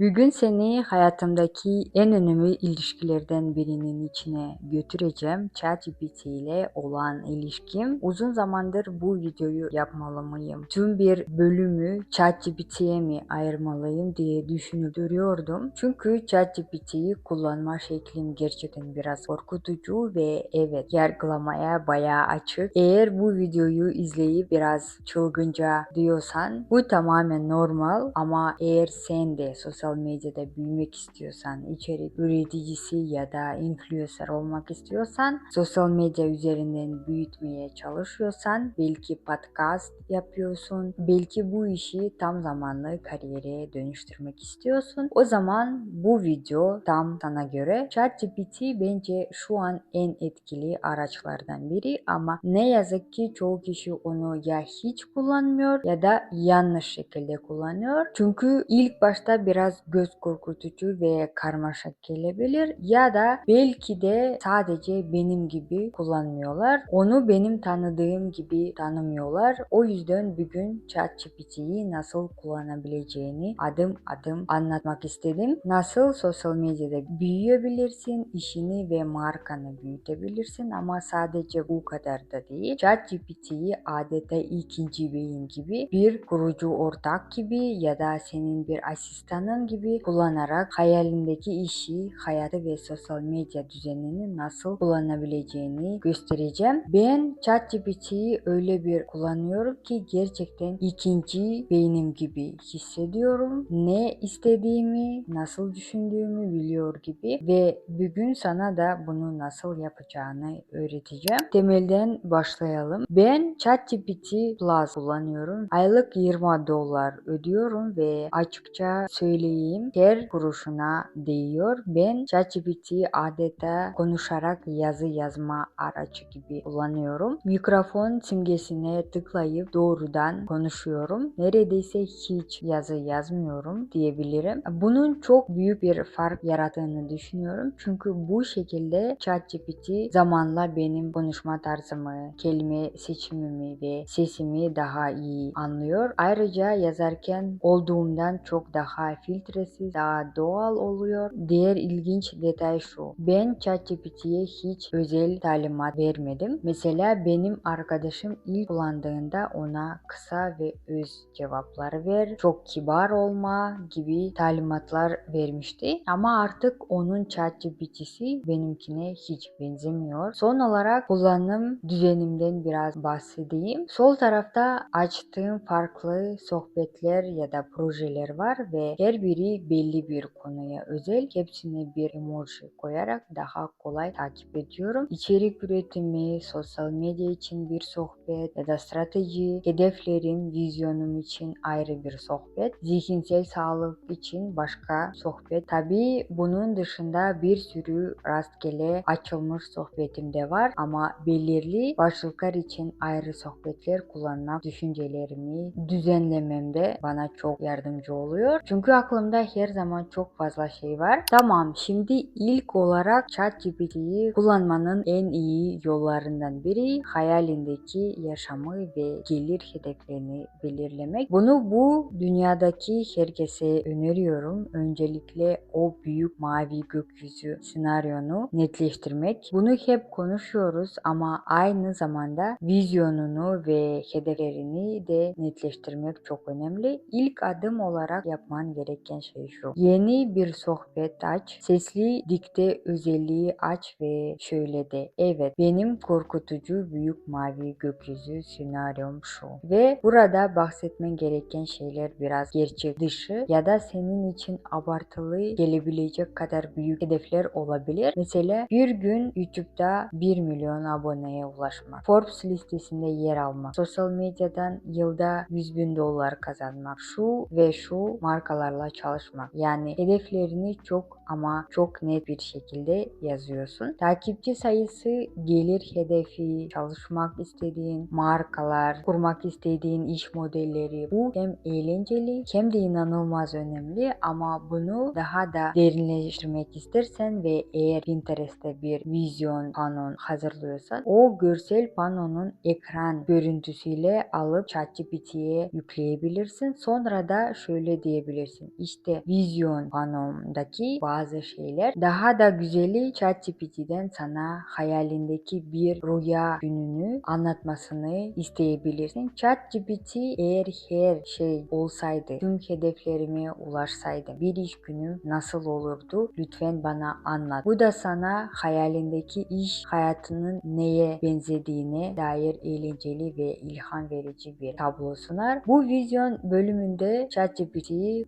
Bugün seni hayatımdaki en önemli ilişkilerden birinin içine götüreceğim. ChatGPT ile olan ilişkim. Uzun zamandır bu videoyu yapmalı mıyım? Tüm bir bölümü ChatGPT'ye mi ayırmalıyım diye düşünüp duruyordum. Çünkü ChatGPT'yi kullanma şeklim gerçekten biraz korkutucu ve evet yargılamaya bayağı açık. Eğer bu videoyu izleyip biraz çılgınca diyorsan bu tamamen normal ama eğer sen de sosyal medyada büyümek istiyorsan, içerik üreticisi ya da influencer olmak istiyorsan, sosyal medya üzerinden büyütmeye çalışıyorsan, belki podcast yapıyorsun, belki bu işi tam zamanlı kariyere dönüştürmek istiyorsun. O zaman bu video tam sana göre. ChatGPT bence şu an en etkili araçlardan biri ama ne yazık ki çoğu kişi onu ya hiç kullanmıyor ya da yanlış şekilde kullanıyor. Çünkü ilk başta biraz göz korkutucu ve karmaşık gelebilir ya da belki de sadece benim gibi kullanmıyorlar. Onu benim tanıdığım gibi tanımıyorlar. O yüzden bugün ChatGPT'yi nasıl kullanabileceğini adım adım anlatmak istedim. Nasıl sosyal medyada büyüyebilirsin, işini ve markanı büyütebilirsin ama sadece bu kadar da değil. ChatGPT'yi adeta ikinci beyin gibi bir kurucu ortak gibi ya da senin bir asistanın gibi kullanarak hayalindeki işi, hayatı ve sosyal medya düzenini nasıl kullanabileceğini göstereceğim. Ben ChatGPT'yi öyle bir kullanıyorum ki gerçekten ikinci beynim gibi hissediyorum. Ne istediğimi, nasıl düşündüğümü biliyor gibi ve bugün sana da bunu nasıl yapacağını öğreteceğim. Temelden başlayalım. Ben ChatGPT Plus kullanıyorum. Aylık 20 dolar ödüyorum ve açıkça söyleyeyim her kuruşuna değiyor. Ben ChatGPT'yi adeta konuşarak yazı yazma aracı gibi kullanıyorum. Mikrofon simgesine tıklayıp doğrudan konuşuyorum. Neredeyse hiç yazı yazmıyorum diyebilirim. Bunun çok büyük bir fark yarattığını düşünüyorum. Çünkü bu şekilde ChatGPT zamanla benim konuşma tarzımı, kelime seçimimi ve sesimi daha iyi anlıyor. Ayrıca yazarken olduğumdan çok daha filtresiz, daha doğal oluyor. Diğer ilginç detay şu. Ben ChatGPT'ye hiç özel talimat vermedim. Mesela benim arkadaşım ilk kullandığında ona kısa ve öz cevaplar ver, çok kibar olma gibi talimatlar vermişti. Ama artık onun ChatGPT'si benimkine hiç benzemiyor. Son olarak kullanım düzenimden biraz bahsedeyim. Sol tarafta açtığım farklı sohbetler ya da projeler var ve her biri belli bir konuya özel. Hepsine bir emoji koyarak daha kolay takip ediyorum. İçerik üretimi, sosyal medya için bir sohbet ya da strateji, hedeflerim, vizyonum için ayrı bir sohbet, zihinsel sağlık için başka sohbet. Tabii bunun dışında bir sürü rastgele açılmış sohbetim de var ama belirli başlıklar için ayrı sohbetler kullanmak düşüncelerimi düzenlememde bana çok yardımcı oluyor. Çünkü aklımda her zaman çok fazla şey var. Tamam şimdi ilk olarak ChatGPT'yi kullanmanın en iyi yollarından biri hayalindeki yaşamı ve gelir hedeflerini belirlemek. Bunu bu dünyadaki herkese öneriyorum. Öncelikle o büyük mavi gökyüzü senaryonu netleştirmek. Bunu hep konuşuyoruz ama aynı zamanda vizyonunu ve hedeflerini de netleştirmek çok önemli. İlk adım olarak yapman gereken şey şu. Yeni bir sohbet aç, sesli dikte özelliği aç ve şöyle de. Evet benim korkutucu büyük mavi gökyüzü senaryom şu. Ve burada bahsetmen gereken şeyler biraz gerçek dışı ya da senin için abartılı gelebilecek kadar büyük hedefler olabilir. Mesela bir gün YouTube'da 1 milyon aboneye ulaşmak, Forbes listesinde yer almak, sosyal medyadan yılda 100 bin dolar kazanmak, şu ve şu markalarla çalışmak. Yani hedeflerini çok ama çok net bir şekilde yazıyorsun. Takipçi sayısı, gelir hedefi, çalışmak istediğin markalar, kurmak istediğin iş modelleri bu hem eğlenceli hem de inanılmaz önemli ama bunu daha da derinleştirmek istersen ve eğer Pinterest'te bir vizyon panon hazırlıyorsan o görsel panonun ekran görüntüsüyle alıp ChatGPT'ye yükleyebilirsin. Sonra da şöyle diyebilirsin. İşte vizyon panomdaki bazı şeyler. Daha da güzeli ChatGPT'den sana hayalindeki bir rüya gününü anlatmasını isteyebilirsin. ChatGPT eğer her şey olsaydı, tüm hedeflerime ulaşsaydım bir iş günüm nasıl olurdu? Lütfen bana anlat. Bu da sana hayalindeki iş hayatının neye benzediğine dair eğlenceli ve ilham verici bir tablo sunar. Bu vizyon bölümünde ChatGPT'yi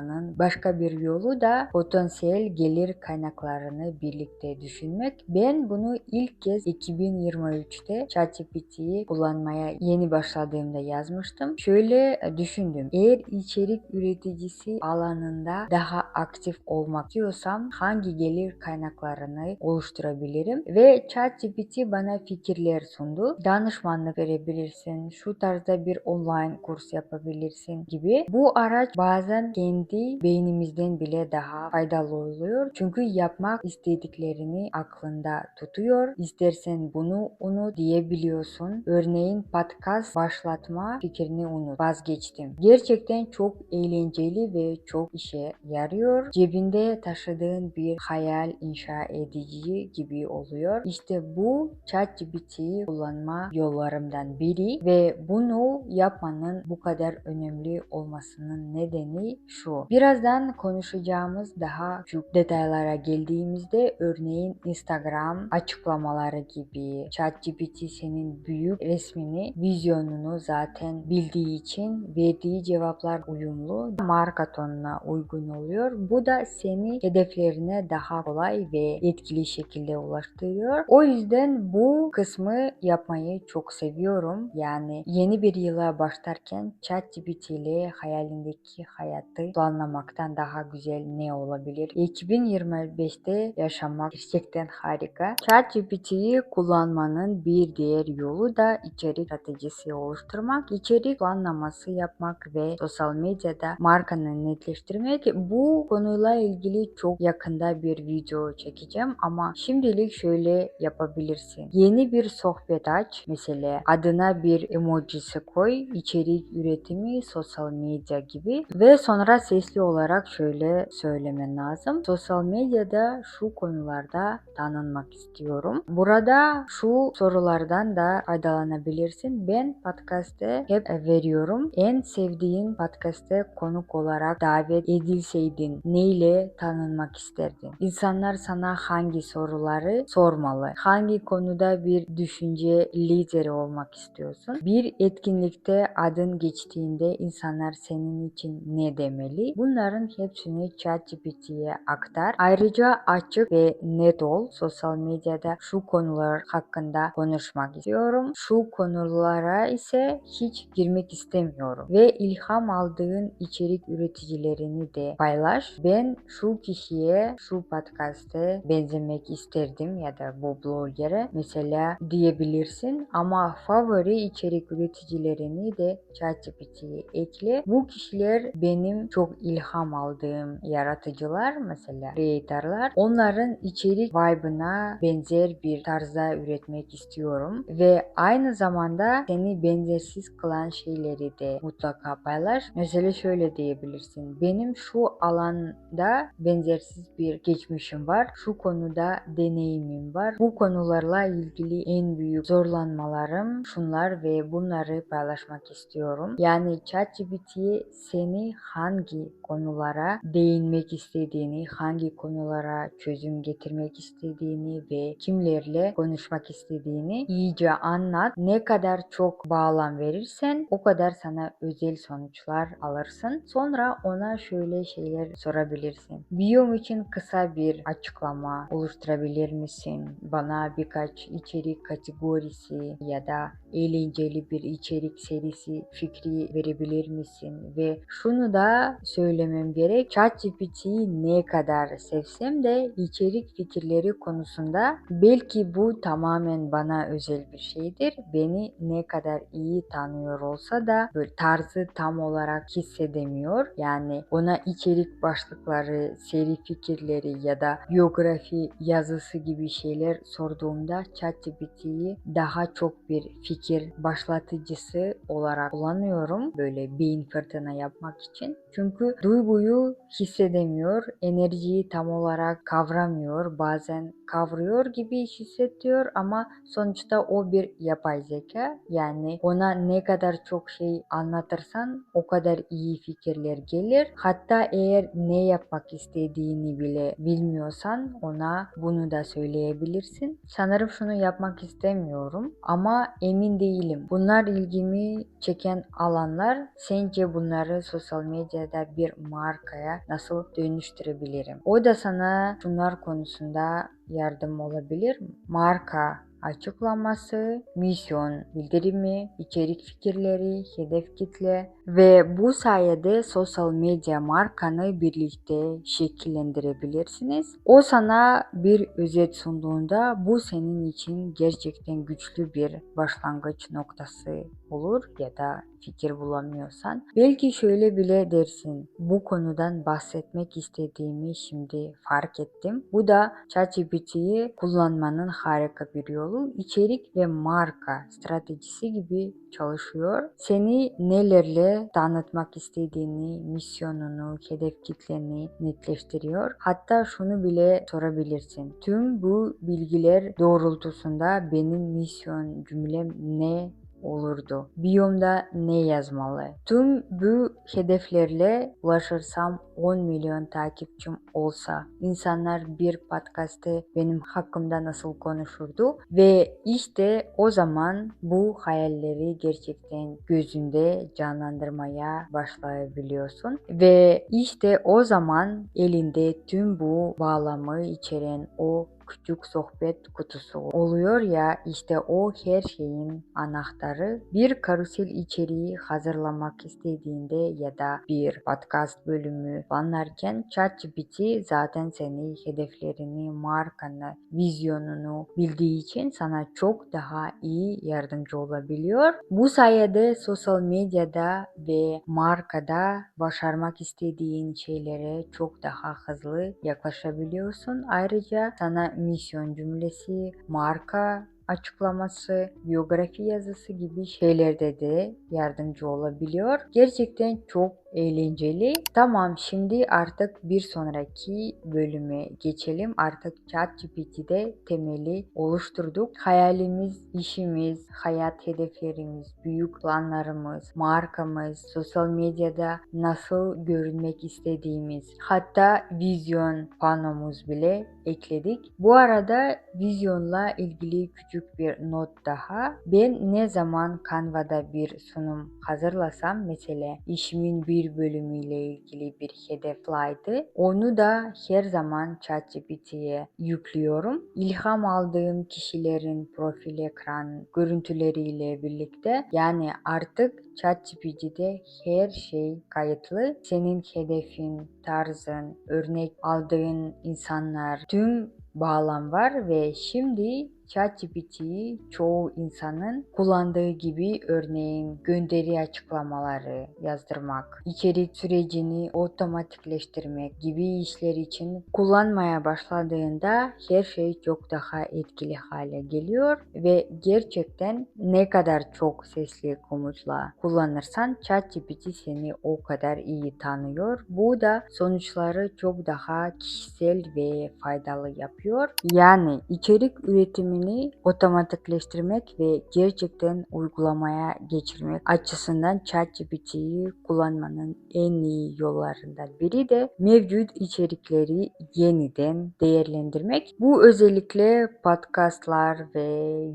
kullanmanın başka bir yolu da potansiyel gelir kaynaklarını birlikte düşünmek. Ben bunu ilk kez 2023'te ChatGPT'yi kullanmaya yeni başladığımda yazmıştım. Şöyle düşündüm. Eğer içerik üreticisi alanında daha aktif olmak istiyorsam hangi gelir kaynaklarını oluşturabilirim? Ve ChatGPT bana fikirler sundu. Danışmanlık verebilirsin, şu tarzda bir online kurs yapabilirsin gibi. Bu araç bazen kendi beynimizden bile daha faydalı oluyor. Çünkü yapmak istediklerini aklında tutuyor. İstersen bunu unut diyebiliyorsun. Örneğin podcast başlatma fikrini unut. Vazgeçtim. Gerçekten çok eğlenceli ve çok işe yarıyor. Cebinde taşıdığın bir hayal inşa edici gibi oluyor. İşte bu ChatGPT'yi kullanma yollarımdan biri ve bunu yapmanın bu kadar önemli olmasının nedeni şu. Birazdan konuşacağımız daha çok detaylara geldiğimizde örneğin Instagram açıklamaları gibi ChatGPT senin büyük resmini, vizyonunu zaten bildiği için verdiği cevaplar uyumlu, marka tonuna uygun oluyor. Bu da seni hedeflerine daha kolay ve etkili şekilde ulaştırıyor. O yüzden bu kısmı yapmayı çok seviyorum. Yani yeni bir yıla başlarken ChatGPT ile hayalindeki hayatı planlamaktan daha güzel ne olabilir? 2025'te yaşamak gerçekten harika. ChatGPT'yi kullanmanın bir diğer yolu da içerik stratejisi oluşturmak, içerik planlaması yapmak ve sosyal medyada markanı netleştirmek. Bu konuyla ilgili çok yakında bir video çekeceğim ama şimdilik şöyle yapabilirsin. Yeni bir sohbet aç. Mesela adına bir emojisi koy. içerik üretimi, sosyal medya gibi ve sonra sesli olarak şöyle söylemen lazım. Sosyal medyada şu konularda tanınmak istiyorum. Burada şu sorulardan da faydalanabilirsin. Ben podcast'te hep veriyorum. En sevdiğin podcast'te konuk olarak davet edilseydin neyle tanınmak isterdin? İnsanlar sana hangi soruları sormalı? Hangi konuda bir düşünce lideri olmak istiyorsun? Bir etkinlikte adın geçtiğinde insanlar senin için ne demeli? Bunların hepsini ChatGPT'ye aktar. Ayrıca açık ve net ol. Sosyal medyada şu konular hakkında konuşmak istiyorum. Şu konulara ise hiç girmek istemiyorum. Ve ilham aldığın içerik üreticilerini de paylaş. Ben şu kişiye şu podcast'te benzemek isterdim ya da bu blogger'e mesela diyebilirsin ama favori içerik üreticilerini de ChatGPT'ye ekle. Bu kişiler benim çok ilham aldığım yaratıcılar mesela creatorlar. Onların içerik vibe'ına benzer bir tarzda üretmek istiyorum ve aynı zamanda seni benzersiz kılan şeyleri de mutlaka paylaş. Mesela şöyle diyebilirsin. Benim şu alanda benzersiz bir geçmişim var. Şu konuda deneyimim var. Bu konularla ilgili en büyük zorlanmalarım şunlar ve bunları paylaşmak istiyorum. Yani ChatGPT'ye seni hangi konulara değinmek istediğini, hangi konulara çözüm getirmek istediğini ve kimlerle konuşmak istediğini iyice anlat. Ne kadar çok bağlam verirsen o kadar sana özel sonuçlar alırsın. Sonra ona şöyle şeyler sorabilirsin. Biyom için kısa bir açıklama oluşturabilir misin? Bana birkaç içerik kategorisi ya da eğlenceli bir içerik serisi fikri verebilir misin? Ve şunu da söylemem gerek. ChatGPT'yi ne kadar sevsem de içerik fikirleri konusunda belki bu tamamen bana özel bir şeydir. Beni ne kadar iyi tanıyor olsa da böyle tarzı tam olarak hissedemiyor. Yani ona içerik başlıkları, seri fikirleri ya da biyografi yazısı gibi şeyler sorduğumda ChatGPT'yi daha çok bir fikir başlatıcısı olarak kullanıyorum. Böyle beyin fırtına yapmak için. Çünkü Çünkü duyguyu hissedemiyor, enerjiyi tam olarak kavramıyor, bazen kavruyor gibi hissediyor ama sonuçta o bir yapay zeka. Yani ona ne kadar çok şey anlatırsan o kadar iyi fikirler gelir. Hatta eğer ne yapmak istediğini bile bilmiyorsan ona bunu da söyleyebilirsin. Sanırım şunu yapmak istemiyorum ama emin değilim. Bunlar ilgimi çeken alanlar. Sence bunları sosyal medyada bir markaya nasıl dönüştürebilirim? O da sana şunlar konusunda yardım olabilir. Marka açıklaması, misyon bildirimi, içerik fikirleri, hedef kitle ve bu sayede sosyal medya markanı birlikte şekillendirebilirsiniz. O sana bir özet sunduğunda bu senin için gerçekten güçlü bir başlangıç noktası olur ya da fikir bulamıyorsan. Belki şöyle bile dersin. Bu konudan bahsetmek istediğimi şimdi fark ettim. Bu da ChatGPT'yi kullanmanın harika bir yolu. İçerik ve marka stratejisi gibi çalışıyor. Seni nelerle tanıtmak istediğini, misyonunu, hedef kitleni netleştiriyor. Hatta şunu bile sorabilirsin. Tüm bu bilgiler doğrultusunda benim misyon cümlem ne olurdu. Biyomda ne yazmalı? Tüm bu hedeflerle ulaşırsam 10 milyon takipçim olsa insanlar bir podcast'te benim hakkımda nasıl konuşurdu ve işte o zaman bu hayalleri gerçekten gözünde canlandırmaya başlayabiliyorsun ve işte o zaman elinde tüm bu bağlamı içeren o küçük sohbet kutusu oluyor ya işte o her şeyin anahtarı bir karusel içeriği hazırlamak istediğinde ya da bir podcast bölümü planlarken ChatGPT zaten seni hedeflerini, markanı, vizyonunu bildiği için sana çok daha iyi yardımcı olabiliyor. Bu sayede sosyal medyada ve markada başarmak istediğin şeylere çok daha hızlı yaklaşabiliyorsun. Ayrıca sana misyon cümlesi, marka açıklaması, biyografi yazısı gibi şeylerde de yardımcı olabiliyor. Gerçekten çok eğlenceli. Tamam şimdi artık bir sonraki bölüme geçelim. Artık ChatGPT'de temeli oluşturduk. Hayalimiz, işimiz, hayat hedeflerimiz, büyük planlarımız, markamız, sosyal medyada nasıl görünmek istediğimiz, hatta vizyon panomuz bile ekledik. Bu arada vizyonla ilgili küçük bir not daha. Ben ne zaman Canva'da bir sunum hazırlasam mesela işimin bir bir bölümüyle ilgili bir hedeflaydı. Onu da her zaman ChatGPT'ye yüklüyorum. İlham aldığım kişilerin profil ekran görüntüleriyle birlikte yani artık ChatGPT'de her şey kayıtlı. Senin hedefin, tarzın, örnek aldığın insanlar, tüm bağlam var ve şimdi ChatGPT'yi çoğu insanın kullandığı gibi örneğin gönderi açıklamaları yazdırmak, içerik sürecini otomatikleştirmek gibi işler için kullanmaya başladığında her şey çok daha etkili hale geliyor ve gerçekten ne kadar çok sesli komutla kullanırsan ChatGPT seni o kadar iyi tanıyor. Bu da sonuçları çok daha kişisel ve faydalı yapıyor. Yani içerik üretimi işlemini otomatikleştirmek ve gerçekten uygulamaya geçirmek açısından ChatGPT'yi kullanmanın en iyi yollarından biri de mevcut içerikleri yeniden değerlendirmek. Bu özellikle podcastlar ve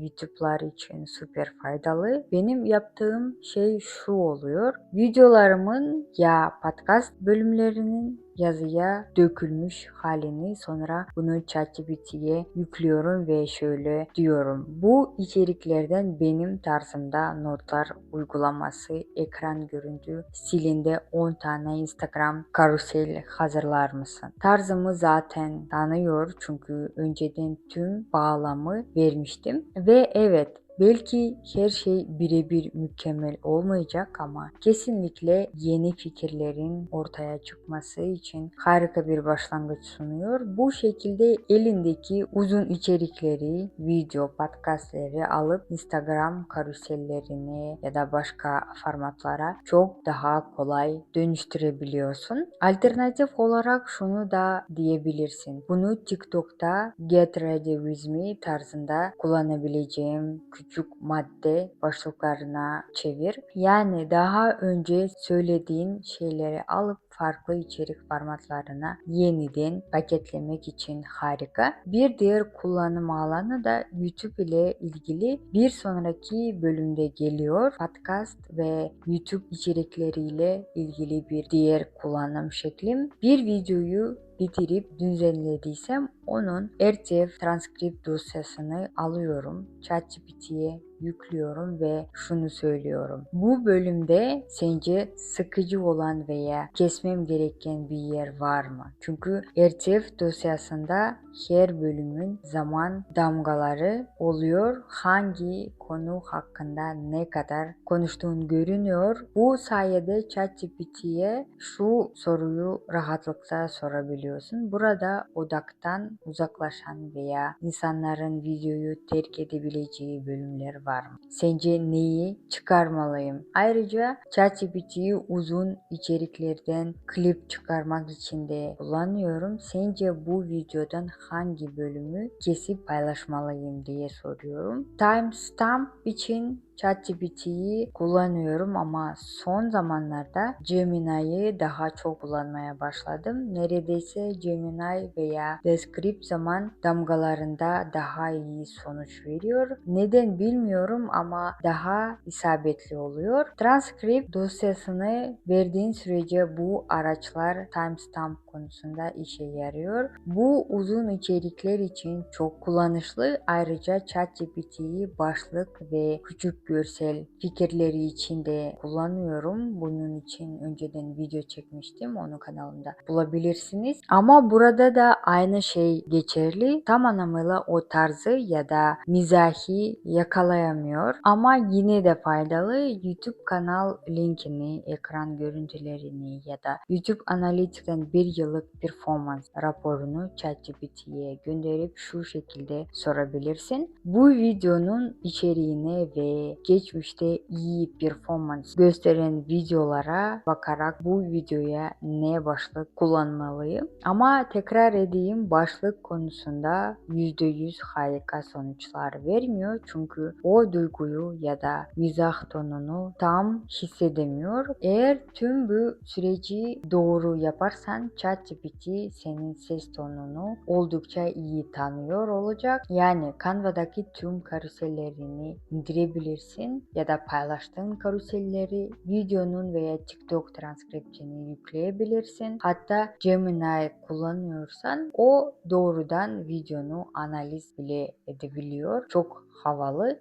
YouTube'lar için süper faydalı. Benim yaptığım şey şu oluyor. Videolarımın ya podcast bölümlerinin yazıya dökülmüş halini sonra bunu ChatGPT'ye yüklüyorum ve şöyle diyorum. Bu içeriklerden benim tarzımda notlar uygulaması, ekran görüntü stilinde 10 tane Instagram karusel hazırlar mısın? Tarzımı zaten tanıyor çünkü önceden tüm bağlamı vermiştim ve evet Belki her şey birebir mükemmel olmayacak ama kesinlikle yeni fikirlerin ortaya çıkması için harika bir başlangıç sunuyor. Bu şekilde elindeki uzun içerikleri, video, podcastleri alıp Instagram karusellerine ya da başka formatlara çok daha kolay dönüştürebiliyorsun. Alternatif olarak şunu da diyebilirsin. Bunu TikTok'ta Get Ready With Me tarzında kullanabileceğim küçük madde başlıklarına çevir. Yani daha önce söylediğin şeyleri alıp farklı içerik formatlarına yeniden paketlemek için harika. Bir diğer kullanım alanı da YouTube ile ilgili bir sonraki bölümde geliyor. Podcast ve YouTube içerikleriyle ilgili bir diğer kullanım şeklim. Bir videoyu bitirip düzenlediysem onun RTF transkript dosyasını alıyorum. ChatGPT'ye yüklüyorum ve şunu söylüyorum. Bu bölümde sence sıkıcı olan veya kesmem gereken bir yer var mı? Çünkü RTF dosyasında her bölümün zaman damgaları oluyor. Hangi konu hakkında ne kadar konuştuğun görünüyor. Bu sayede ChatGPT'ye şu soruyu rahatlıkla sorabiliyorsun. Burada odaktan uzaklaşan veya insanların videoyu terk edebileceği bölümler var mı? Sence neyi çıkarmalıyım? Ayrıca ChatGPT'yi uzun içeriklerden klip çıkarmak için de kullanıyorum. Sence bu videodan hangi bölümü kesip paylaşmalıyım diye soruyorum. Timestamp için ChatGPT'yi kullanıyorum ama son zamanlarda Gemini'yi daha çok kullanmaya başladım. Neredeyse Gemini veya Descript zaman damgalarında daha iyi sonuç veriyor. Neden bilmiyorum ama daha isabetli oluyor. Transcript dosyasını verdiğin sürece bu araçlar timestamp konusunda işe yarıyor. Bu uzun içerikler için çok kullanışlı. Ayrıca ChatGPT'yi başlık ve küçük görsel fikirleri için de kullanıyorum. Bunun için önceden video çekmiştim. Onu kanalımda bulabilirsiniz. Ama burada da aynı şey geçerli. Tam anlamıyla o tarzı ya da mizahi yakalayamıyor. Ama yine de faydalı. YouTube kanal linkini, ekran görüntülerini ya da YouTube Analytics'ten bir yıllık performans raporunu ChatGPT'ye gönderip şu şekilde sorabilirsin. Bu videonun içeriğine ve geçmişte iyi performans gösteren videolara bakarak bu videoya ne başlık kullanmalıyım. Ama tekrar edeyim başlık konusunda %100 harika sonuçlar vermiyor. Çünkü o duyguyu ya da mizah tonunu tam hissedemiyor. Eğer tüm bu süreci doğru yaparsan ChatGPT senin ses tonunu oldukça iyi tanıyor olacak. Yani Canva'daki tüm karusellerini indirebilirsin ya da paylaştığın karuselleri videonun veya TikTok transkriptini yükleyebilirsin. Hatta Gemini kullanıyorsan o doğrudan videonu analiz bile edebiliyor. Çok havalı.